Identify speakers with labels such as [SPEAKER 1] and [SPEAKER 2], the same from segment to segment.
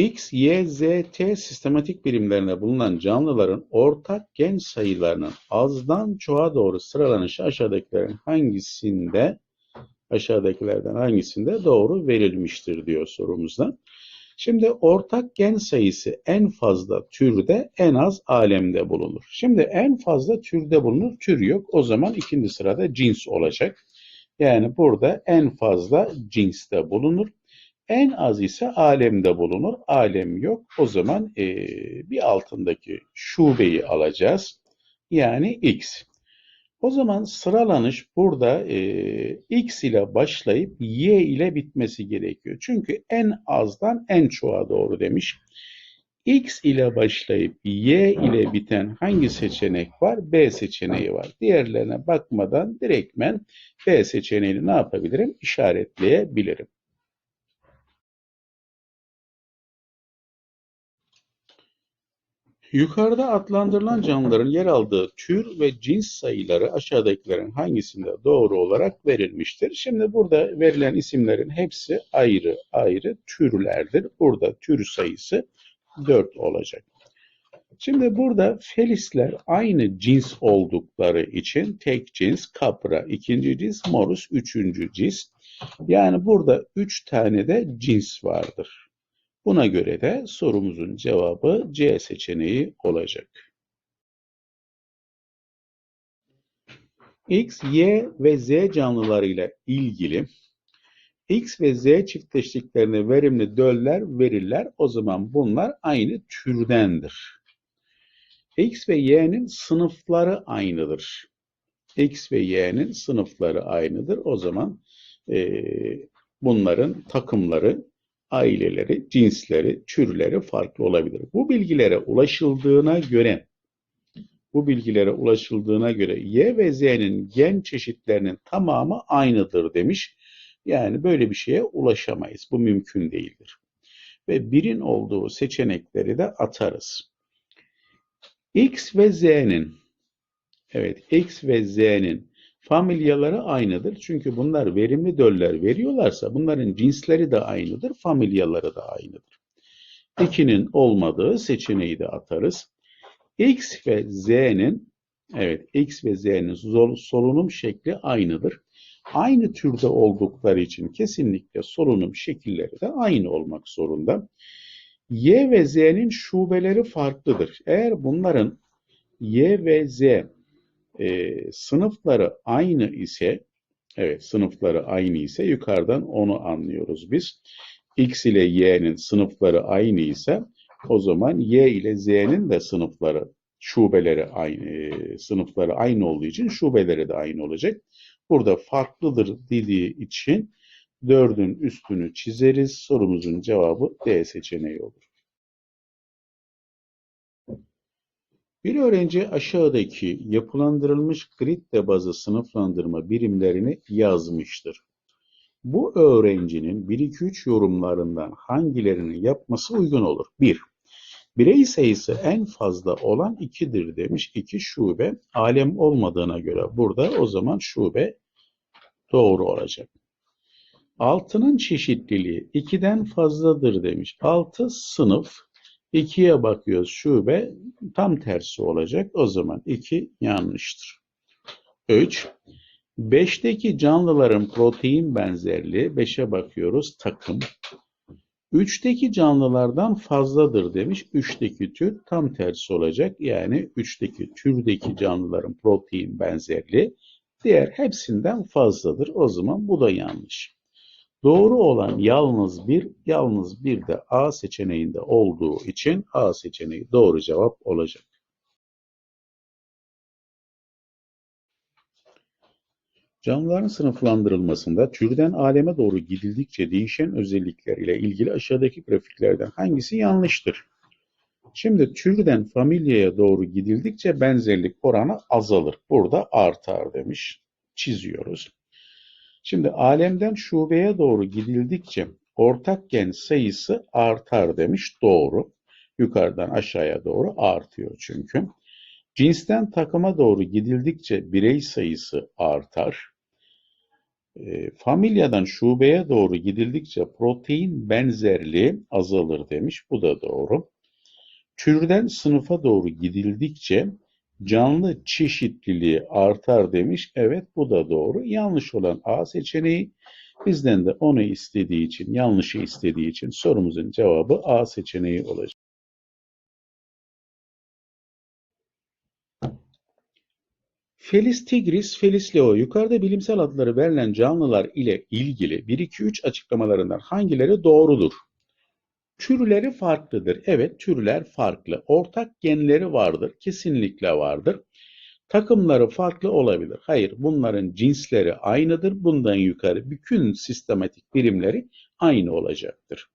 [SPEAKER 1] X, Y, Z, T sistematik birimlerinde bulunan canlıların ortak gen sayılarının azdan çoğa doğru sıralanışı aşağıdakilerin hangisinde aşağıdakilerden hangisinde doğru verilmiştir diyor sorumuzda. Şimdi ortak gen sayısı en fazla türde en az alemde bulunur. Şimdi en fazla türde bulunur. Tür yok. O zaman ikinci sırada cins olacak. Yani burada en fazla cinste bulunur. En az ise alemde bulunur. Alem yok. O zaman e, bir altındaki şubeyi alacağız. Yani x. O zaman sıralanış burada e, x ile başlayıp y ile bitmesi gerekiyor. Çünkü en azdan en çoğa doğru demiş. X ile başlayıp Y ile biten hangi seçenek var? B seçeneği var. Diğerlerine bakmadan direktmen B seçeneğini ne yapabilirim? İşaretleyebilirim. Yukarıda adlandırılan canlıların yer aldığı tür ve cins sayıları aşağıdakilerin hangisinde doğru olarak verilmiştir? Şimdi burada verilen isimlerin hepsi ayrı ayrı türlerdir. Burada tür sayısı 4 olacak. Şimdi burada felisler aynı cins oldukları için tek cins, kapra ikinci cins, morus üçüncü cins. Yani burada üç tane de cins vardır. Buna göre de sorumuzun cevabı C seçeneği olacak. X, Y ve Z canlılarıyla ilgili X ve Z çiftleştiklerine verimli döller verirler. O zaman bunlar aynı türdendir. X ve Y'nin sınıfları aynıdır. X ve Y'nin sınıfları aynıdır. O zaman e, bunların takımları, aileleri, cinsleri, türleri farklı olabilir. Bu bilgilere ulaşıldığına göre bu bilgilere ulaşıldığına göre Y ve Z'nin gen çeşitlerinin tamamı aynıdır demiş. Yani böyle bir şeye ulaşamayız. Bu mümkün değildir. Ve birin olduğu seçenekleri de atarız. X ve Z'nin evet X ve Z'nin familyaları aynıdır. Çünkü bunlar verimli döller veriyorlarsa bunların cinsleri de aynıdır, familyaları da aynıdır. 2'nin olmadığı seçeneği de atarız. X ve Z'nin evet X ve Z'nin solunum şekli aynıdır. Aynı türde oldukları için kesinlikle solunum şekilleri de aynı olmak zorunda. Y ve Z'nin şubeleri farklıdır. Eğer bunların Y ve Z e, sınıfları aynı ise, evet sınıfları aynı ise yukarıdan onu anlıyoruz biz. X ile Y'nin sınıfları aynı ise o zaman Y ile Z'nin de sınıfları, şubeleri aynı, e, sınıfları aynı olduğu için şubeleri de aynı olacak. Burada farklıdır dediği için dördün üstünü çizeriz. Sorumuzun cevabı D seçeneği olur. Bir öğrenci aşağıdaki yapılandırılmış gridde bazı sınıflandırma birimlerini yazmıştır. Bu öğrencinin 1-2-3 yorumlarından hangilerini yapması uygun olur? 1. Birey sayısı en fazla olan 2'dir demiş. 2 şube alem olmadığına göre burada o zaman şube doğru olacak. 6'nın çeşitliliği 2'den fazladır demiş. 6 sınıf 2'ye bakıyoruz şube tam tersi olacak. O zaman 2 yanlıştır. 3. 5'teki canlıların protein benzerliği 5'e bakıyoruz takım. 3'teki canlılardan fazladır demiş. 3'teki tür tam tersi olacak. Yani 3'teki türdeki canlıların protein benzerliği diğer hepsinden fazladır. O zaman bu da yanlış. Doğru olan yalnız bir, yalnız bir de A seçeneğinde olduğu için A seçeneği doğru cevap olacak. Canlıların sınıflandırılmasında türden aleme doğru gidildikçe değişen özellikler ile ilgili aşağıdaki grafiklerden hangisi yanlıştır? Şimdi türden familyaya doğru gidildikçe benzerlik oranı azalır. Burada artar demiş. Çiziyoruz. Şimdi alemden şubeye doğru gidildikçe ortak gen sayısı artar demiş. Doğru. Yukarıdan aşağıya doğru artıyor çünkü. Cinsten takıma doğru gidildikçe birey sayısı artar. E, familyadan şubeye doğru gidildikçe protein benzerliği azalır demiş. Bu da doğru. Türden sınıfa doğru gidildikçe canlı çeşitliliği artar demiş. Evet bu da doğru. Yanlış olan A seçeneği. Bizden de onu istediği için, yanlışı istediği için sorumuzun cevabı A seçeneği olacak. Felis tigris, Felis leo yukarıda bilimsel adları verilen canlılar ile ilgili 1-2-3 açıklamalarından hangileri doğrudur? Türleri farklıdır. Evet, türler farklı. Ortak genleri vardır. Kesinlikle vardır. Takımları farklı olabilir. Hayır, bunların cinsleri aynıdır. Bundan yukarı bütün sistematik birimleri aynı olacaktır.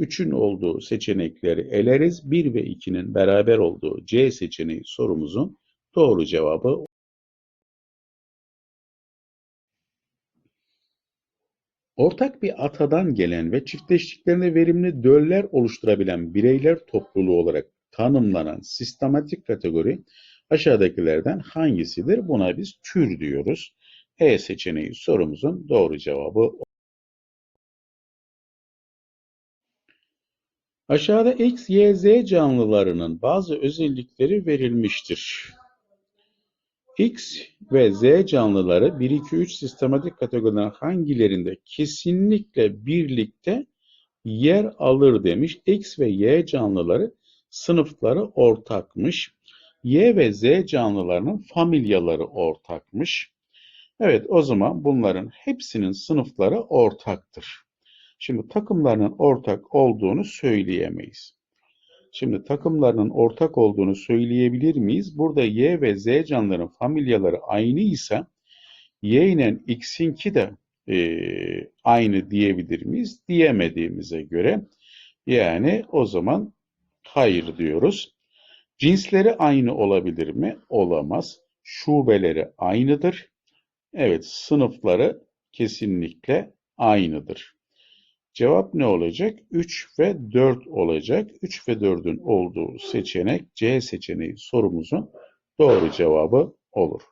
[SPEAKER 1] 3'ün olduğu seçenekleri eleriz. 1 ve 2'nin beraber olduğu C seçeneği sorumuzun doğru cevabı Ortak bir atadan gelen ve çiftleştiklerinde verimli döller oluşturabilen bireyler topluluğu olarak tanımlanan sistematik kategori aşağıdakilerden hangisidir? Buna biz tür diyoruz. E seçeneği sorumuzun doğru cevabı. Aşağıda X, Y, Z canlılarının bazı özellikleri verilmiştir. X ve Z canlıları 1-2-3 sistematik kategorilerin hangilerinde kesinlikle birlikte yer alır demiş. X ve Y canlıları sınıfları ortakmış. Y ve Z canlılarının familyaları ortakmış. Evet o zaman bunların hepsinin sınıfları ortaktır. Şimdi takımlarının ortak olduğunu söyleyemeyiz. Şimdi takımlarının ortak olduğunu söyleyebilir miyiz? Burada Y ve Z canlıların familyaları aynı ise Y ile X'inki de e, aynı diyebilir miyiz? Diyemediğimize göre yani o zaman hayır diyoruz. Cinsleri aynı olabilir mi? Olamaz. Şubeleri aynıdır. Evet sınıfları kesinlikle aynıdır. Cevap ne olacak? 3 ve 4 olacak. 3 ve 4'ün olduğu seçenek C seçeneği sorumuzun doğru cevabı olur.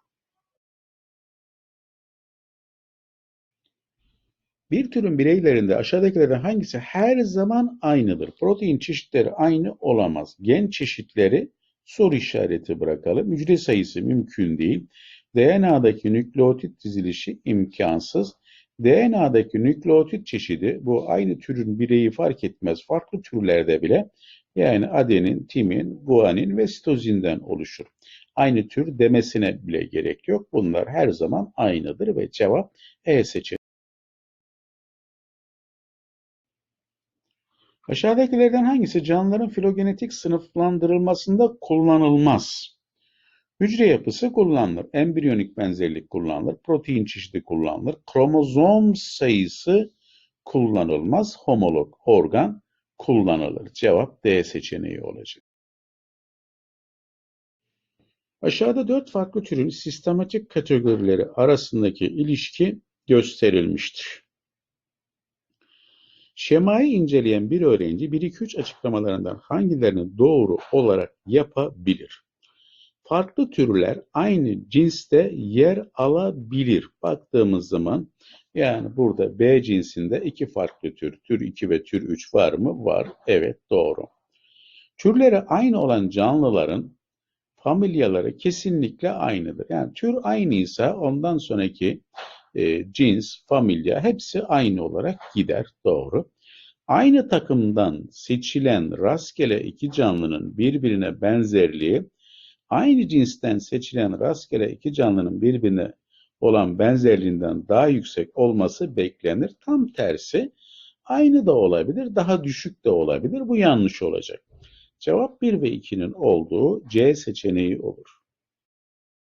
[SPEAKER 1] Bir türün bireylerinde aşağıdakilerden hangisi her zaman aynıdır? Protein çeşitleri aynı olamaz. Gen çeşitleri soru işareti bırakalım. Hücre sayısı mümkün değil. DNA'daki nükleotit dizilişi imkansız. DNA'daki nükleotit çeşidi bu aynı türün bireyi fark etmez. Farklı türlerde bile yani adenin, timin, guanin ve sitozinden oluşur. Aynı tür demesine bile gerek yok. Bunlar her zaman aynıdır ve cevap E seçeneği. Aşağıdakilerden hangisi canlıların filogenetik sınıflandırılmasında kullanılmaz? Hücre yapısı kullanılır. Embriyonik benzerlik kullanılır. Protein çeşidi kullanılır. Kromozom sayısı kullanılmaz. Homolog organ kullanılır. Cevap D seçeneği olacak. Aşağıda dört farklı türün sistematik kategorileri arasındaki ilişki gösterilmiştir. Şemayı inceleyen bir öğrenci 1-2-3 açıklamalarından hangilerini doğru olarak yapabilir? Farklı türler aynı cinste yer alabilir. Baktığımız zaman yani burada B cinsinde iki farklı tür, tür 2 ve tür 3 var mı? Var. Evet doğru. Türleri aynı olan canlıların familyaları kesinlikle aynıdır. Yani tür aynıysa ondan sonraki e, cins, familya hepsi aynı olarak gider. Doğru. Aynı takımdan seçilen rastgele iki canlının birbirine benzerliği aynı cinsten seçilen rastgele iki canlının birbirine olan benzerliğinden daha yüksek olması beklenir. Tam tersi aynı da olabilir, daha düşük de olabilir. Bu yanlış olacak. Cevap 1 ve 2'nin olduğu C seçeneği olur.